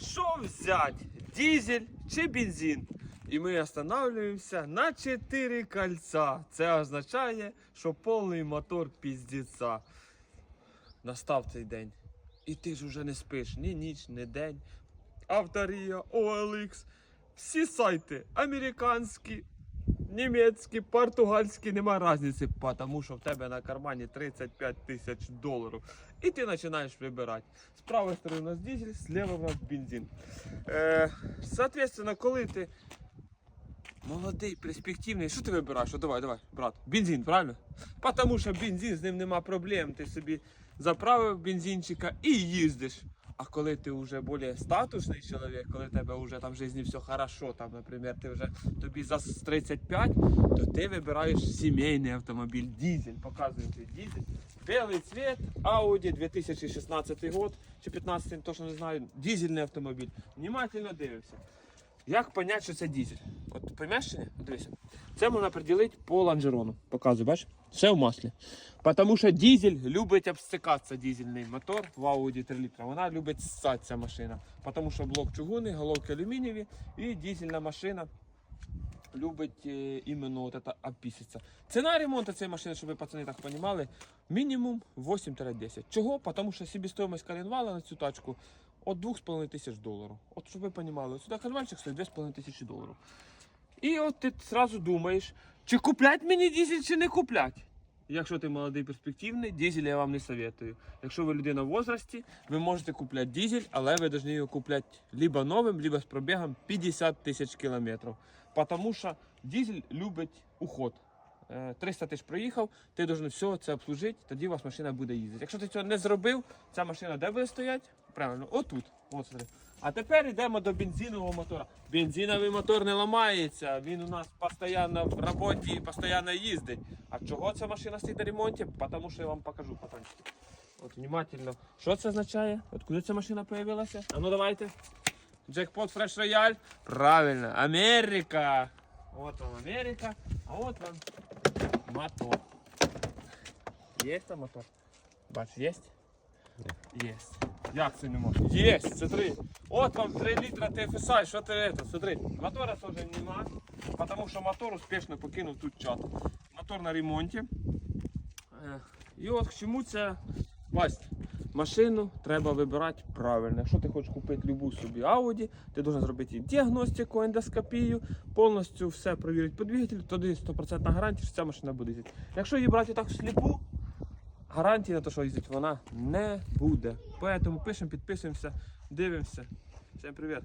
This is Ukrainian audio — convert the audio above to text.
Що взять? Дизель чи бензин? І ми останавливаємося на 4 кольця. Це означає, що повний мотор піздіця. Настав цей день. І ти ж уже не спиш ні ніч, ні день. Авторія, OLX, всі сайти американські, німецькі, португальські, нема різниці, тому що в тебе на кармані 35 тисяч доларів. І ти починаєш вибирати. З правої сторони у нас дизель, з лівої у нас бензин. Е, соответственно, коли ти молодий, перспективний, що ти вибираєш? О, давай, давай, брат. Бензин, правильно? Тому що бензин, з ним нема проблем. Ти собі заправив бензинчика і їздиш. А коли ти вже більш статусний чоловік, коли тебе вже там в житті все хорошо, там, наприклад, ти вже тобі за 35, то ти вибираєш сімейний автомобіль, дизель, показую тобі дизель. Білий цвіт, Audi 2016 год чи 15, точно не знаю, дизельний автомобіль. Внимательно дивимося. Як понять, що це дизель? От чи Дивися. Це можна приділити по лонжерону. Показую, бачиш? Все в маслі. Тому що дизель любить обстикатися дизельний мотор в Audi 3 літра. Вона любить ссати ця машина. Тому що блок чугунний, головки алюмінієві і дизельна машина любить е, іменно от это обпіситься. Ціна ремонту цієї машини, щоб ви пацани так розуміли, мінімум 8-10. Чого? Тому що себестоїмость коленвала на цю тачку от 2,5 тисяч доларів. От щоб ви розуміли, сюди коленвальчик стоїть 2,5 тисячі доларів. І от ти одразу думаєш, чи куплять мені дизель, чи не куплять. Якщо ти молодий перспективний, дизель я вам не советую. Якщо ви людина в возрасті, ви можете купляти дизель, але ви повинні його купляти либо новим, либо з пробігом 50 тисяч кілометрів. Тому що дизель любить уход. Е, 300 тисяч проїхав, ти повинен все це обслужити, тоді у вас машина буде їздити. Якщо ти цього не зробив, ця машина де буде стояти? Правильно, отут. От смотри. А тепер йдемо до бензинового мотора. Бензиновий мотор не ламається, він у нас постійно в роботі і постійно їздить. А чого ця машина стоїть на ремонті? Тому що я вам покажу патрончики. От внимательно. Що це означає? От куди ця машина появилася? А ну давайте. Джекпот Фреш Рояль. Правильно, Америка. Вот вам Америка, а вот вам мотор. Есть там мотор? Бач, есть? Есть. Як це не може? Есть, смотри. От вам 3 літра TFSI, що ти это, смотри. Мотора теж нема, тому що мотор успішно покинув тут чат. Мотор на ремонті. І от к чому це Вась, машину треба вибирати правильно. Якщо ти хочеш купити любу собі Audi, ти повинен зробити діагностику, ендоскопію, повністю все перевірити по двигателю, тоді 100% гарантія, що ця машина буде їздити. Якщо її брати так всліпу, гарантії на те, що їздить вона не буде. Поэтому пишемо, підписуємося, дивимося. Всім привіт!